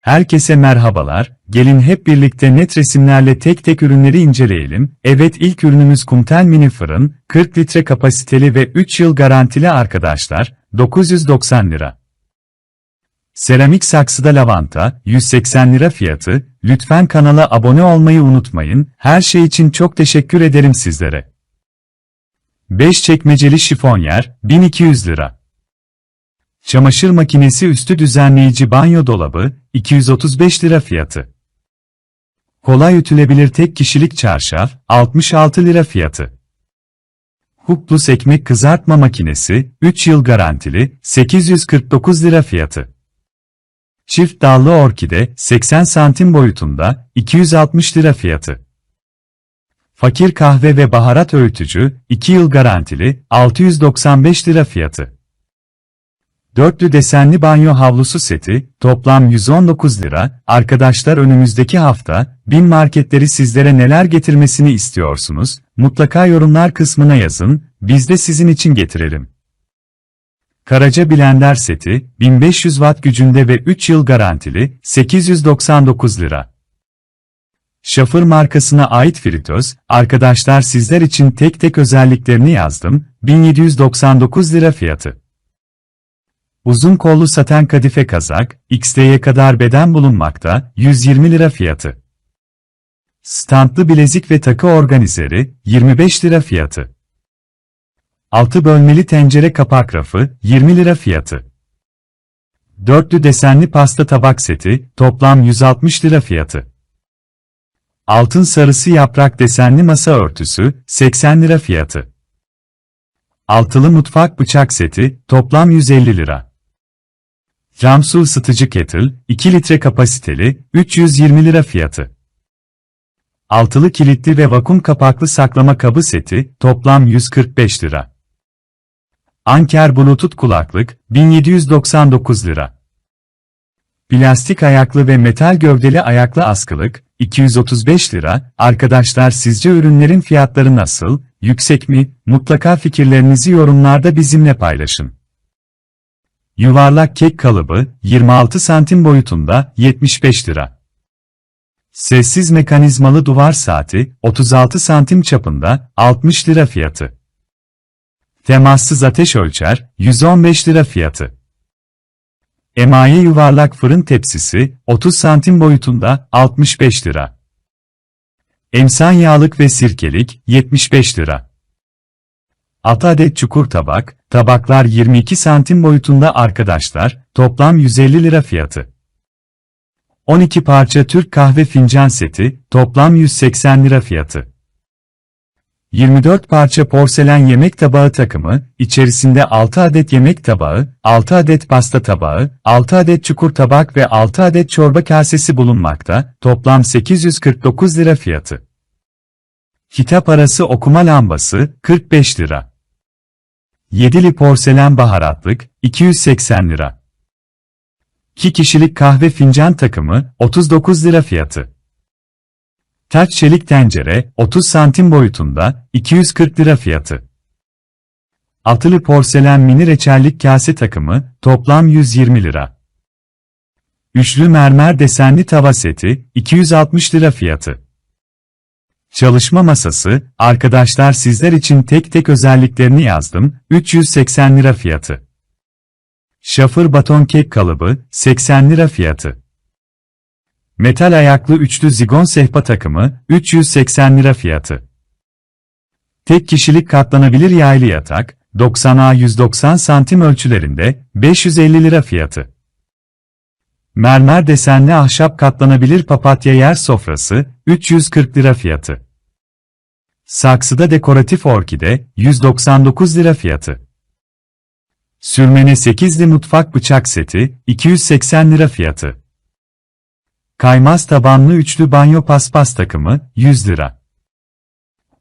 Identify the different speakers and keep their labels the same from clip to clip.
Speaker 1: Herkese merhabalar, gelin hep birlikte net resimlerle tek tek ürünleri inceleyelim. Evet ilk ürünümüz Kumtel Mini Fırın, 40 litre kapasiteli ve 3 yıl garantili arkadaşlar, 990 lira. Seramik saksıda lavanta, 180 lira fiyatı, lütfen kanala abone olmayı unutmayın, her şey için çok teşekkür ederim sizlere. 5 çekmeceli şifonyer, 1200 lira. Çamaşır makinesi üstü düzenleyici banyo dolabı, 235 lira fiyatı. Kolay ütülebilir tek kişilik çarşaf, 66 lira fiyatı. Huklus ekmek kızartma makinesi, 3 yıl garantili, 849 lira fiyatı. Çift dallı orkide, 80 santim boyutunda, 260 lira fiyatı. Fakir kahve ve baharat öğütücü, 2 yıl garantili, 695 lira fiyatı. Dörtlü desenli banyo havlusu seti, toplam 119 lira. Arkadaşlar önümüzdeki hafta, bin marketleri sizlere neler getirmesini istiyorsunuz? Mutlaka yorumlar kısmına yazın, biz de sizin için getirelim. Karaca Blender seti, 1500 watt gücünde ve 3 yıl garantili, 899 lira. Şafır markasına ait fritöz, arkadaşlar sizler için tek tek özelliklerini yazdım, 1799 lira fiyatı. Uzun kollu saten kadife kazak, XT'ye kadar beden bulunmakta, 120 lira fiyatı. Standlı bilezik ve takı organizeri, 25 lira fiyatı. Altı bölmeli tencere kapak rafı, 20 lira fiyatı. Dörtlü desenli pasta tabak seti, toplam 160 lira fiyatı. Altın sarısı yaprak desenli masa örtüsü, 80 lira fiyatı. Altılı mutfak bıçak seti, toplam 150 lira. Cam ısıtıcı kettle, 2 litre kapasiteli, 320 lira fiyatı. Altılı kilitli ve vakum kapaklı saklama kabı seti, toplam 145 lira. Anker Bluetooth kulaklık, 1799 lira. Plastik ayaklı ve metal gövdeli ayaklı askılık, 235 lira. Arkadaşlar sizce ürünlerin fiyatları nasıl, yüksek mi? Mutlaka fikirlerinizi yorumlarda bizimle paylaşın. Yuvarlak kek kalıbı, 26 santim boyutunda, 75 lira. Sessiz mekanizmalı duvar saati, 36 santim çapında, 60 lira fiyatı. Temassız ateş ölçer, 115 lira fiyatı. Emaye yuvarlak fırın tepsisi, 30 santim boyutunda, 65 lira. Emsan yağlık ve sirkelik, 75 lira. 6 adet çukur tabak, tabaklar 22 santim boyutunda arkadaşlar, toplam 150 lira fiyatı. 12 parça Türk kahve fincan seti, toplam 180 lira fiyatı. 24 parça porselen yemek tabağı takımı, içerisinde 6 adet yemek tabağı, 6 adet pasta tabağı, 6 adet çukur tabak ve 6 adet çorba kasesi bulunmakta, toplam 849 lira fiyatı. Kitap arası okuma lambası, 45 lira. Yedili porselen baharatlık, 280 lira. 2 kişilik kahve fincan takımı, 39 lira fiyatı. Taç çelik tencere, 30 santim boyutunda, 240 lira fiyatı. Altılı porselen mini reçellik kase takımı, toplam 120 lira. Üçlü mermer desenli tava seti, 260 lira fiyatı. Çalışma masası, arkadaşlar sizler için tek tek özelliklerini yazdım, 380 lira fiyatı. Şafır baton kek kalıbı, 80 lira fiyatı. Metal ayaklı üçlü zigon sehpa takımı, 380 lira fiyatı. Tek kişilik katlanabilir yaylı yatak, 90'a 190 santim ölçülerinde, 550 lira fiyatı. Mermer desenli ahşap katlanabilir papatya yer sofrası, 340 lira fiyatı. Saksıda dekoratif orkide, 199 lira fiyatı. Sürmene 8'li mutfak bıçak seti, 280 lira fiyatı. Kaymaz tabanlı üçlü banyo paspas takımı, 100 lira.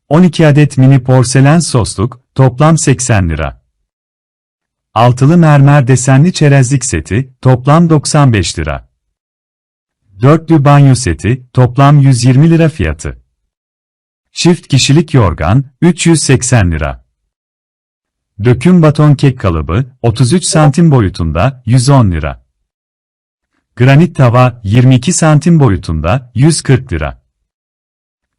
Speaker 1: 12 adet mini porselen sosluk, toplam 80 lira. Altılı mermer desenli çerezlik seti, toplam 95 lira. Dörtlü banyo seti, toplam 120 lira fiyatı. Çift kişilik yorgan, 380 lira. Döküm baton kek kalıbı, 33 santim boyutunda, 110 lira. Granit tava 22 santim boyutunda 140 lira.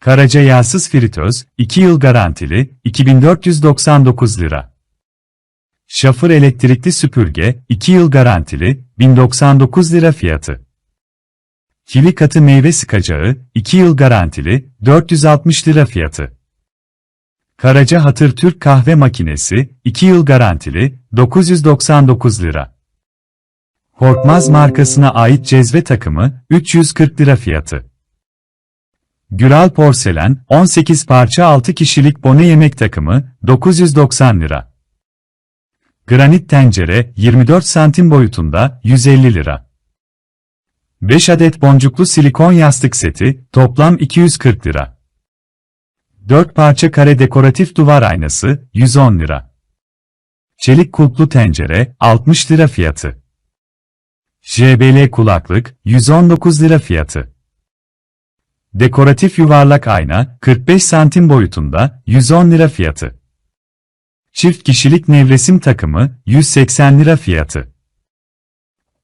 Speaker 1: Karaca yağsız fritöz 2 yıl garantili 2499 lira. Şafır elektrikli süpürge 2 yıl garantili 1099 lira fiyatı. Kivi katı meyve sıkacağı 2 yıl garantili 460 lira fiyatı. Karaca Hatır Türk kahve makinesi 2 yıl garantili 999 lira. Korkmaz markasına ait cezve takımı 340 lira fiyatı. Güral porselen 18 parça 6 kişilik bone yemek takımı 990 lira. Granit tencere 24 santim boyutunda 150 lira. 5 adet boncuklu silikon yastık seti toplam 240 lira. 4 parça kare dekoratif duvar aynası 110 lira. Çelik kulplu tencere 60 lira fiyatı. JBL kulaklık 119 lira fiyatı. Dekoratif yuvarlak ayna 45 santim boyutunda 110 lira fiyatı. Çift kişilik nevresim takımı 180 lira fiyatı.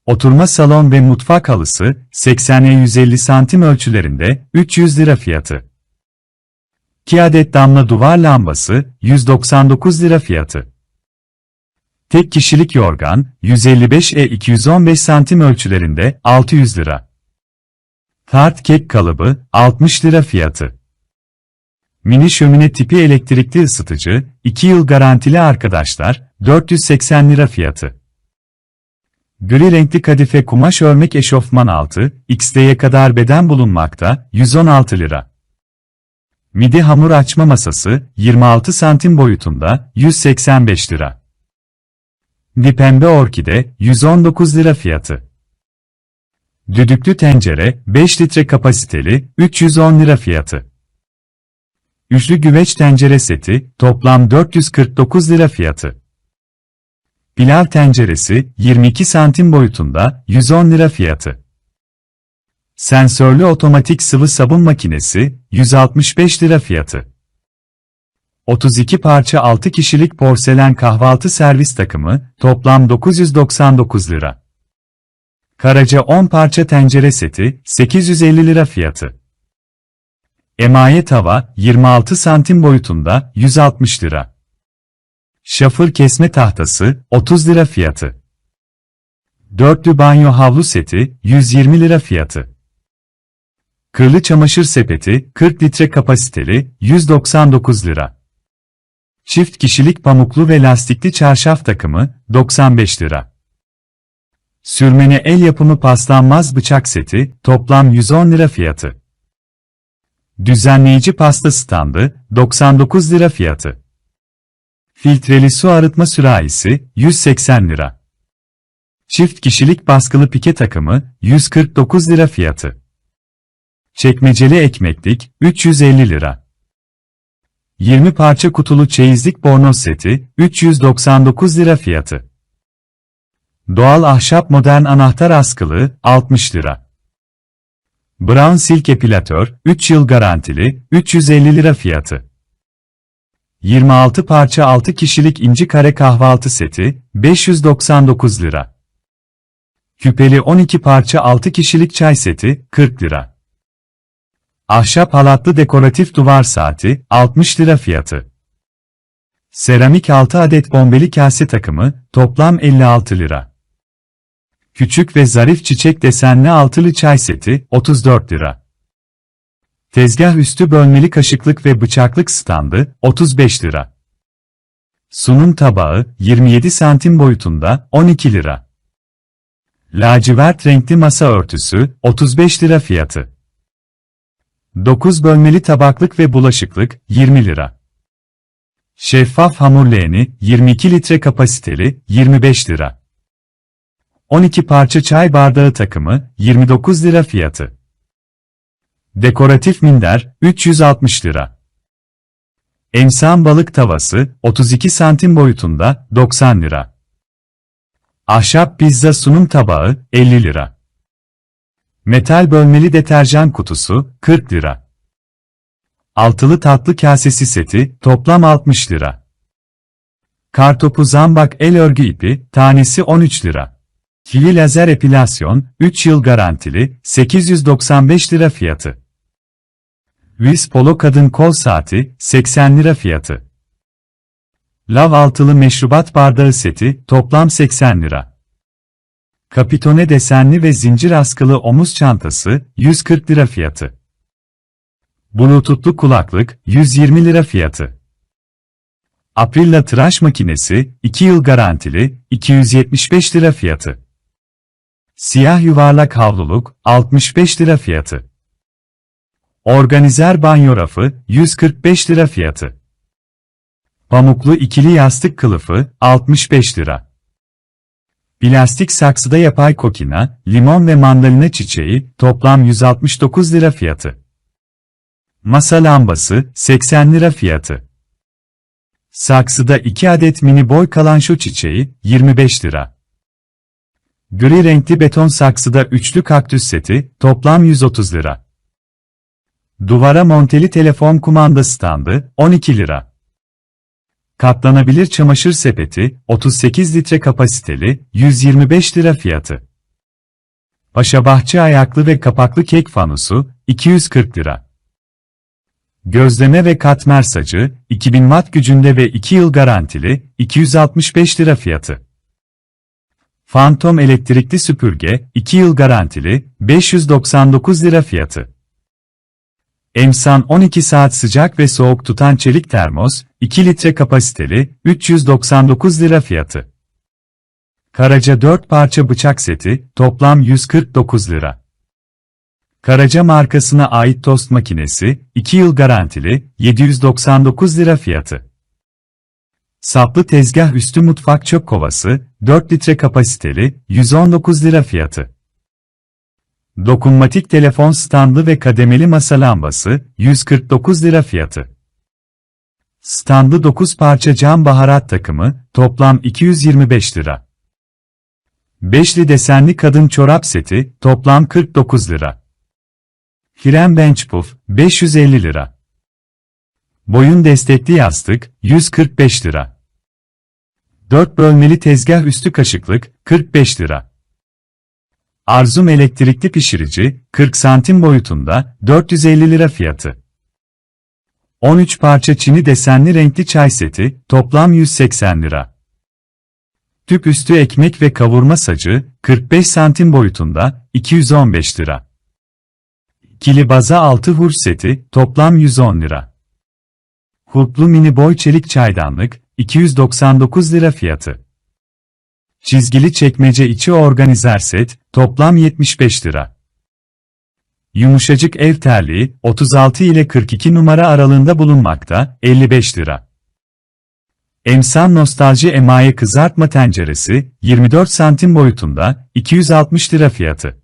Speaker 1: Oturma salon ve mutfak halısı 80'e 150 santim ölçülerinde 300 lira fiyatı. 2 adet damla duvar lambası 199 lira fiyatı. Tek kişilik yorgan 155'e 215 santim ölçülerinde 600 lira. Tart kek kalıbı 60 lira fiyatı. Mini şömine tipi elektrikli ısıtıcı 2 yıl garantili arkadaşlar 480 lira fiyatı. Gri renkli kadife kumaş örmek eşofman altı, XD'ye kadar beden bulunmakta, 116 lira. Midi hamur açma masası, 26 santim boyutunda, 185 lira. Di pembe orkide, 119 lira fiyatı. Düdüklü tencere, 5 litre kapasiteli, 310 lira fiyatı. Üçlü güveç tencere seti, toplam 449 lira fiyatı. Pilav tenceresi, 22 santim boyutunda, 110 lira fiyatı. Sensörlü otomatik sıvı sabun makinesi, 165 lira fiyatı. 32 parça 6 kişilik porselen kahvaltı servis takımı, toplam 999 lira. Karaca 10 parça tencere seti, 850 lira fiyatı. Emaye tava, 26 santim boyutunda, 160 lira. Şafır kesme tahtası, 30 lira fiyatı. Dörtlü banyo havlu seti, 120 lira fiyatı. Kırlı çamaşır sepeti, 40 litre kapasiteli, 199 lira. Çift kişilik pamuklu ve lastikli çarşaf takımı, 95 lira. Sürmene el yapımı paslanmaz bıçak seti, toplam 110 lira fiyatı. Düzenleyici pasta standı, 99 lira fiyatı. Filtreli su arıtma sürahisi, 180 lira. Çift kişilik baskılı pike takımı, 149 lira fiyatı. Çekmeceli ekmeklik, 350 lira. 20 parça kutulu çeyizlik bornoz seti, 399 lira fiyatı. Doğal ahşap modern anahtar askılı, 60 lira. Brown Silk Epilatör, 3 yıl garantili, 350 lira fiyatı. 26 parça 6 kişilik inci kare kahvaltı seti, 599 lira. Küpeli 12 parça 6 kişilik çay seti, 40 lira. Ahşap halatlı dekoratif duvar saati, 60 lira fiyatı. Seramik 6 adet bombeli kase takımı, toplam 56 lira. Küçük ve zarif çiçek desenli altılı çay seti, 34 lira. Tezgah üstü bölmeli kaşıklık ve bıçaklık standı, 35 lira. Sunum tabağı, 27 santim boyutunda, 12 lira. Lacivert renkli masa örtüsü, 35 lira fiyatı. 9 bölmeli tabaklık ve bulaşıklık, 20 lira. Şeffaf hamur leğeni, 22 litre kapasiteli, 25 lira. 12 parça çay bardağı takımı, 29 lira fiyatı. Dekoratif minder, 360 lira. Emsan balık tavası, 32 santim boyutunda, 90 lira. Ahşap pizza sunum tabağı, 50 lira. Metal bölmeli deterjan kutusu, 40 lira. Altılı tatlı kasesi seti, toplam 60 lira. Kartopu zambak el örgü ipi, tanesi 13 lira. Kili lazer epilasyon, 3 yıl garantili, 895 lira fiyatı. Wiz Polo kadın kol saati, 80 lira fiyatı. Lav altılı meşrubat bardağı seti, toplam 80 lira. Kapitone desenli ve zincir askılı omuz çantası, 140 lira fiyatı. Bluetooth'lu kulaklık, 120 lira fiyatı. Aprilla tıraş makinesi, 2 yıl garantili, 275 lira fiyatı. Siyah yuvarlak havluluk, 65 lira fiyatı. Organizer banyo rafı, 145 lira fiyatı. Pamuklu ikili yastık kılıfı, 65 lira. Plastik saksıda yapay kokina, limon ve mandalina çiçeği, toplam 169 lira fiyatı. Masa lambası, 80 lira fiyatı. Saksıda 2 adet mini boy kalanşo çiçeği, 25 lira. Gri renkli beton saksıda üçlü kaktüs seti, toplam 130 lira. Duvara monteli telefon kumanda standı, 12 lira. Katlanabilir çamaşır sepeti, 38 litre kapasiteli, 125 lira fiyatı. Paşabahçe ayaklı ve kapaklı kek fanusu, 240 lira. Gözleme ve katmer sacı, 2000 watt gücünde ve 2 yıl garantili, 265 lira fiyatı. Phantom elektrikli süpürge, 2 yıl garantili, 599 lira fiyatı. Emsan 12 saat sıcak ve soğuk tutan çelik termos, 2 litre kapasiteli, 399 lira fiyatı. Karaca 4 parça bıçak seti, toplam 149 lira. Karaca markasına ait tost makinesi, 2 yıl garantili, 799 lira fiyatı. Saplı tezgah üstü mutfak çöp kovası, 4 litre kapasiteli, 119 lira fiyatı. Dokunmatik telefon standı ve kademeli masa lambası, 149 lira fiyatı. Standı 9 parça cam baharat takımı, toplam 225 lira. Beşli desenli kadın çorap seti, toplam 49 lira. Krem Bench Puff, 550 lira. Boyun destekli yastık, 145 lira. 4 bölmeli tezgah üstü kaşıklık, 45 lira. Arzum elektrikli pişirici, 40 santim boyutunda, 450 lira fiyatı. 13 parça çini desenli renkli çay seti, toplam 180 lira. Tüp üstü ekmek ve kavurma sacı, 45 santim boyutunda, 215 lira. Kili baza 6 hurç seti, toplam 110 lira. Hurtlu mini boy çelik çaydanlık, 299 lira fiyatı. Çizgili çekmece içi organizer set, toplam 75 lira. Yumuşacık ev terliği, 36 ile 42 numara aralığında bulunmakta, 55 lira. Emsan Nostalji Emaye Kızartma Tenceresi, 24 santim boyutunda, 260 lira fiyatı.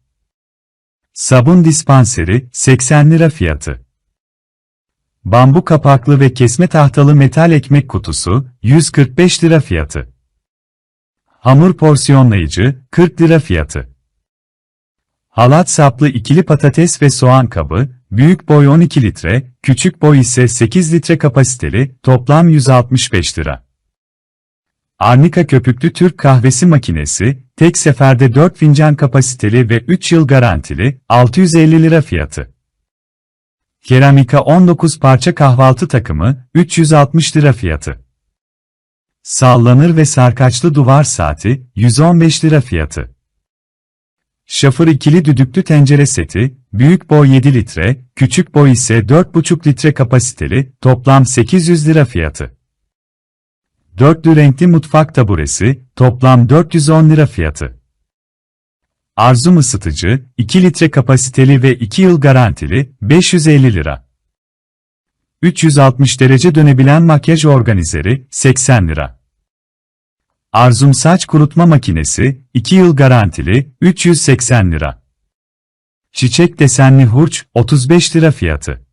Speaker 1: Sabun dispanseri, 80 lira fiyatı. Bambu kapaklı ve kesme tahtalı metal ekmek kutusu, 145 lira fiyatı. Hamur porsiyonlayıcı, 40 lira fiyatı. Halat saplı ikili patates ve soğan kabı, büyük boy 12 litre, küçük boy ise 8 litre kapasiteli, toplam 165 lira. Arnika köpüklü Türk kahvesi makinesi, tek seferde 4 fincan kapasiteli ve 3 yıl garantili, 650 lira fiyatı. Keramika 19 parça kahvaltı takımı, 360 lira fiyatı. Sallanır ve sarkaçlı duvar saati, 115 lira fiyatı. Şafır ikili düdüklü tencere seti, büyük boy 7 litre, küçük boy ise 4,5 litre kapasiteli, toplam 800 lira fiyatı. Dörtlü renkli mutfak taburesi, toplam 410 lira fiyatı. Arzum ısıtıcı, 2 litre kapasiteli ve 2 yıl garantili, 550 lira. 360 derece dönebilen makyaj organizeri, 80 lira. Arzum saç kurutma makinesi, 2 yıl garantili, 380 lira. Çiçek desenli hurç, 35 lira fiyatı.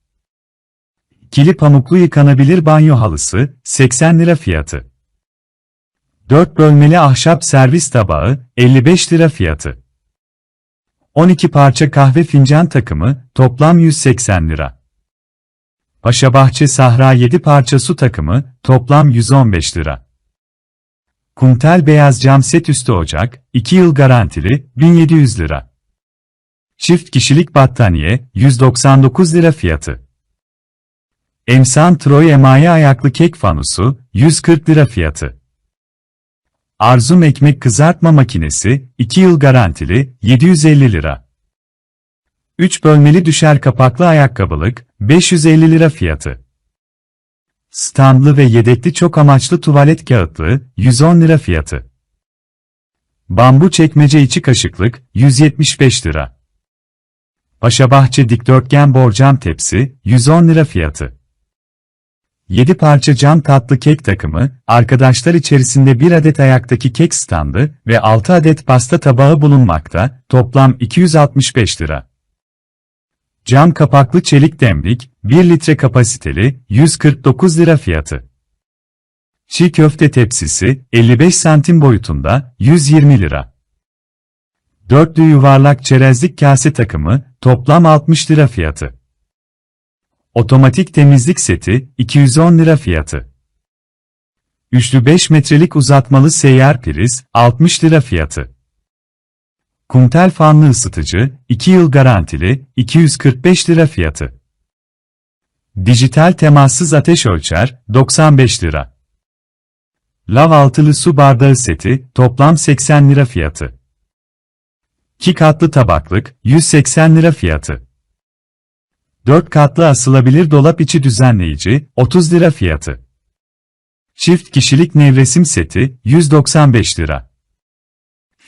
Speaker 1: Kili pamuklu yıkanabilir banyo halısı, 80 lira fiyatı. 4 bölmeli ahşap servis tabağı, 55 lira fiyatı. 12 parça kahve fincan takımı, toplam 180 lira. Paşabahçe Sahra 7 parça su takımı, toplam 115 lira. Kuntel beyaz cam set üstü ocak, 2 yıl garantili, 1700 lira. Çift kişilik battaniye, 199 lira fiyatı. Emsan Troy emaye ayaklı kek fanusu, 140 lira fiyatı. Arzum ekmek kızartma makinesi, 2 yıl garantili, 750 lira. 3 bölmeli düşer kapaklı ayakkabılık, 550 lira fiyatı. Standlı ve yedekli çok amaçlı tuvalet kağıtlığı, 110 lira fiyatı. Bambu çekmece içi kaşıklık, 175 lira. Paşabahçe dikdörtgen borcam tepsi, 110 lira fiyatı. 7 parça cam tatlı kek takımı, arkadaşlar içerisinde 1 adet ayaktaki kek standı ve 6 adet pasta tabağı bulunmakta, toplam 265 lira. Cam kapaklı çelik demlik, 1 litre kapasiteli, 149 lira fiyatı. Çiğ köfte tepsisi, 55 santim boyutunda, 120 lira. Dörtlü yuvarlak çerezlik kase takımı, toplam 60 lira fiyatı. Otomatik temizlik seti, 210 lira fiyatı. Üçlü 5 metrelik uzatmalı seyyar priz, 60 lira fiyatı. Kuntel fanlı ısıtıcı, 2 yıl garantili, 245 lira fiyatı. Dijital temassız ateş ölçer, 95 lira. Lav altılı su bardağı seti, toplam 80 lira fiyatı. 2 katlı tabaklık, 180 lira fiyatı. 4 katlı asılabilir dolap içi düzenleyici, 30 lira fiyatı. Çift kişilik nevresim seti, 195 lira.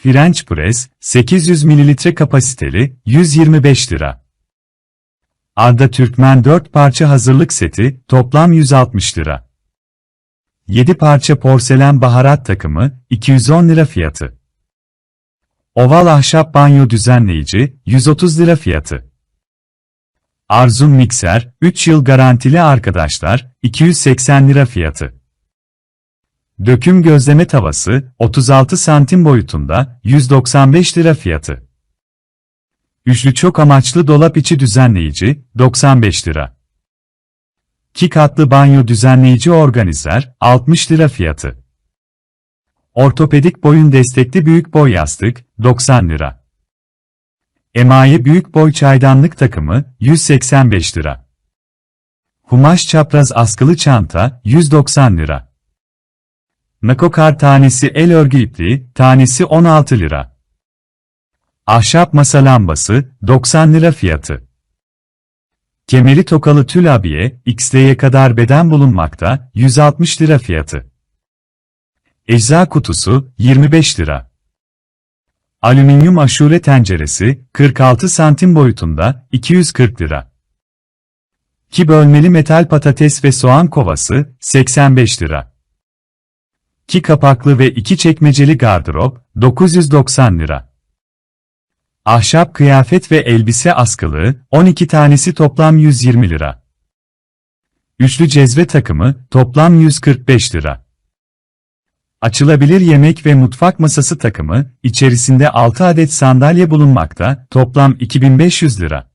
Speaker 1: French Press, 800 ml kapasiteli, 125 lira. Arda Türkmen 4 parça hazırlık seti, toplam 160 lira. 7 parça porselen baharat takımı, 210 lira fiyatı. Oval ahşap banyo düzenleyici, 130 lira fiyatı. Arzum mikser, 3 yıl garantili arkadaşlar, 280 lira fiyatı. Döküm gözleme tavası, 36 santim boyutunda, 195 lira fiyatı. Üçlü çok amaçlı dolap içi düzenleyici, 95 lira. 2 katlı banyo düzenleyici organizer, 60 lira fiyatı. Ortopedik boyun destekli büyük boy yastık, 90 lira. Emaye büyük boy çaydanlık takımı, 185 lira. Kumaş çapraz askılı çanta, 190 lira. Nakokar tanesi el örgü ipliği, tanesi 16 lira. Ahşap masa lambası, 90 lira fiyatı. Kemeri tokalı tül abiye, XL'ye kadar beden bulunmakta, 160 lira fiyatı. Ecza kutusu, 25 lira. Alüminyum aşure tenceresi, 46 santim boyutunda, 240 lira. 2 bölmeli metal patates ve soğan kovası, 85 lira. 2 kapaklı ve 2 çekmeceli gardırop, 990 lira. Ahşap kıyafet ve elbise askılığı, 12 tanesi toplam 120 lira. Üçlü cezve takımı, toplam 145 lira. Açılabilir yemek ve mutfak masası takımı, içerisinde 6 adet sandalye bulunmakta, toplam 2500 lira.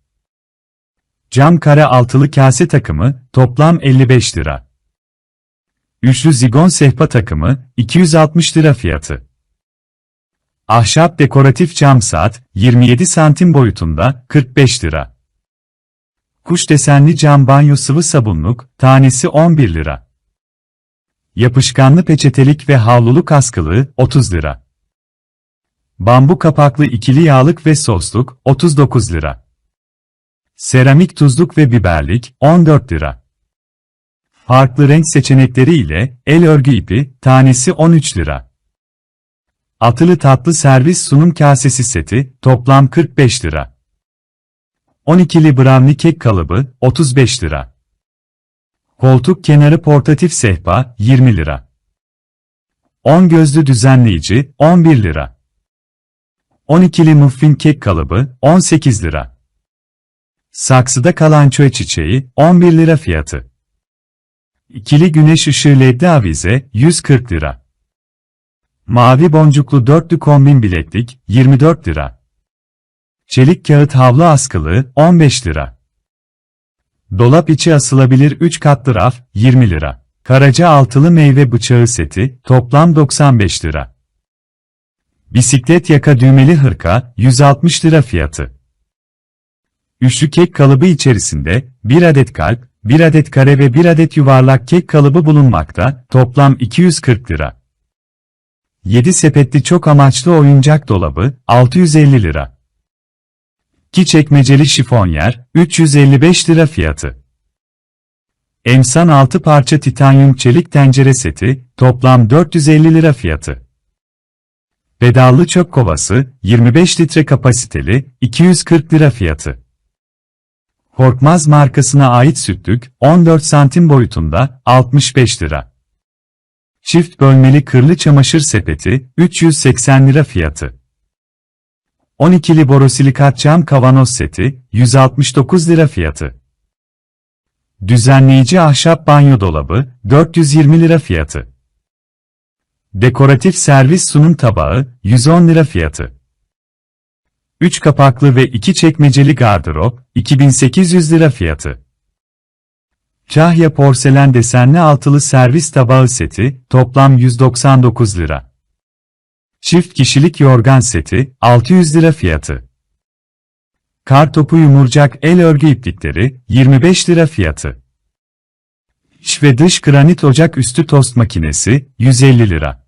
Speaker 1: Cam kare altılı kase takımı, toplam 55 lira. Üçlü zigon sehpa takımı, 260 lira fiyatı. Ahşap dekoratif cam saat, 27 santim boyutunda, 45 lira. Kuş desenli cam banyo sıvı sabunluk, tanesi 11 lira. Yapışkanlı peçetelik ve havluluk askılı, 30 lira. Bambu kapaklı ikili yağlık ve sosluk, 39 lira. Seramik tuzluk ve biberlik, 14 lira. Farklı renk seçenekleri ile, el örgü ipi, tanesi 13 lira. Atılı tatlı servis sunum kasesi seti, toplam 45 lira. 12'li brownie kek kalıbı, 35 lira. Koltuk kenarı portatif sehpa, 20 lira. 10 gözlü düzenleyici, 11 lira. 12'li muffin kek kalıbı, 18 lira. Saksıda kalan çöy çiçeği, 11 lira fiyatı. İkili güneş ışığı ledli avize, 140 lira. Mavi boncuklu dörtlü kombin bileklik, 24 lira. Çelik kağıt havlu askılı, 15 lira. Dolap içi asılabilir 3 katlı raf, 20 lira. Karaca altılı meyve bıçağı seti, toplam 95 lira. Bisiklet yaka düğmeli hırka, 160 lira fiyatı. Üçlü kek kalıbı içerisinde, 1 adet kalp, 1 adet kare ve 1 adet yuvarlak kek kalıbı bulunmakta, toplam 240 lira. 7 sepetli çok amaçlı oyuncak dolabı, 650 lira. 2 çekmeceli şifonyer, 355 lira fiyatı. Emsan 6 parça titanyum çelik tencere seti, toplam 450 lira fiyatı. Pedallı çöp kovası, 25 litre kapasiteli, 240 lira fiyatı. Korkmaz markasına ait sütlük, 14 santim boyutunda, 65 lira. Çift bölmeli kırlı çamaşır sepeti, 380 lira fiyatı. 12'li borosilikat cam kavanoz seti, 169 lira fiyatı. Düzenleyici ahşap banyo dolabı, 420 lira fiyatı. Dekoratif servis sunum tabağı, 110 lira fiyatı. 3 kapaklı ve 2 çekmeceli gardırop, 2800 lira fiyatı. Kahya porselen desenli altılı servis tabağı seti, toplam 199 lira. Çift kişilik yorgan seti, 600 lira fiyatı. Kartopu yumurcak el örgü iplikleri, 25 lira fiyatı. İç ve dış granit ocak üstü tost makinesi, 150 lira.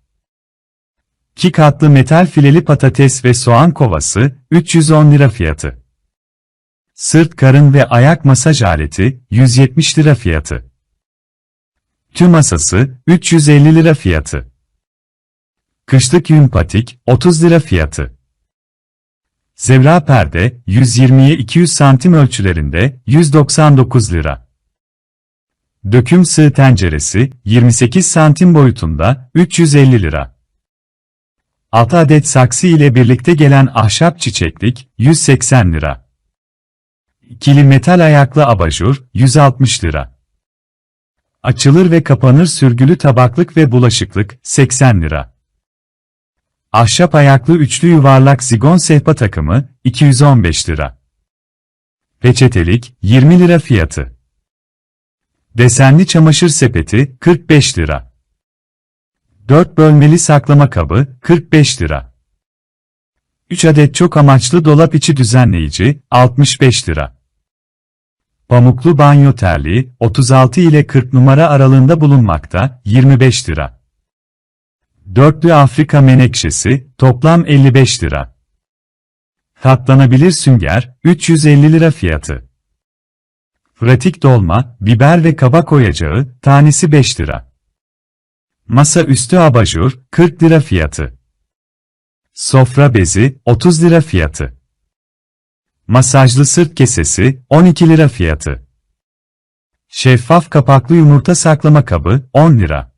Speaker 1: 2 katlı metal fileli patates ve soğan kovası, 310 lira fiyatı. Sırt karın ve ayak masaj aleti, 170 lira fiyatı. Tüm masası, 350 lira fiyatı. Kışlık yün patik, 30 lira fiyatı. Zevra perde, 120'ye 200 santim ölçülerinde, 199 lira. Döküm sığ tenceresi, 28 santim boyutunda, 350 lira. 6 adet saksı ile birlikte gelen ahşap çiçeklik, 180 lira. İkili metal ayaklı abajur, 160 lira. Açılır ve kapanır sürgülü tabaklık ve bulaşıklık, 80 lira. Ahşap ayaklı üçlü yuvarlak zigon sehpa takımı, 215 lira. Peçetelik, 20 lira fiyatı. Desenli çamaşır sepeti, 45 lira. 4 bölmeli saklama kabı, 45 lira. 3 adet çok amaçlı dolap içi düzenleyici, 65 lira. Pamuklu banyo terliği, 36 ile 40 numara aralığında bulunmakta, 25 lira. Dörtlü Afrika menekşesi, toplam 55 lira. Katlanabilir sünger, 350 lira fiyatı. Pratik dolma, biber ve kabak oyacağı, tanesi 5 lira. Masa üstü abajur, 40 lira fiyatı. Sofra bezi, 30 lira fiyatı. Masajlı sırt kesesi, 12 lira fiyatı. Şeffaf kapaklı yumurta saklama kabı, 10 lira.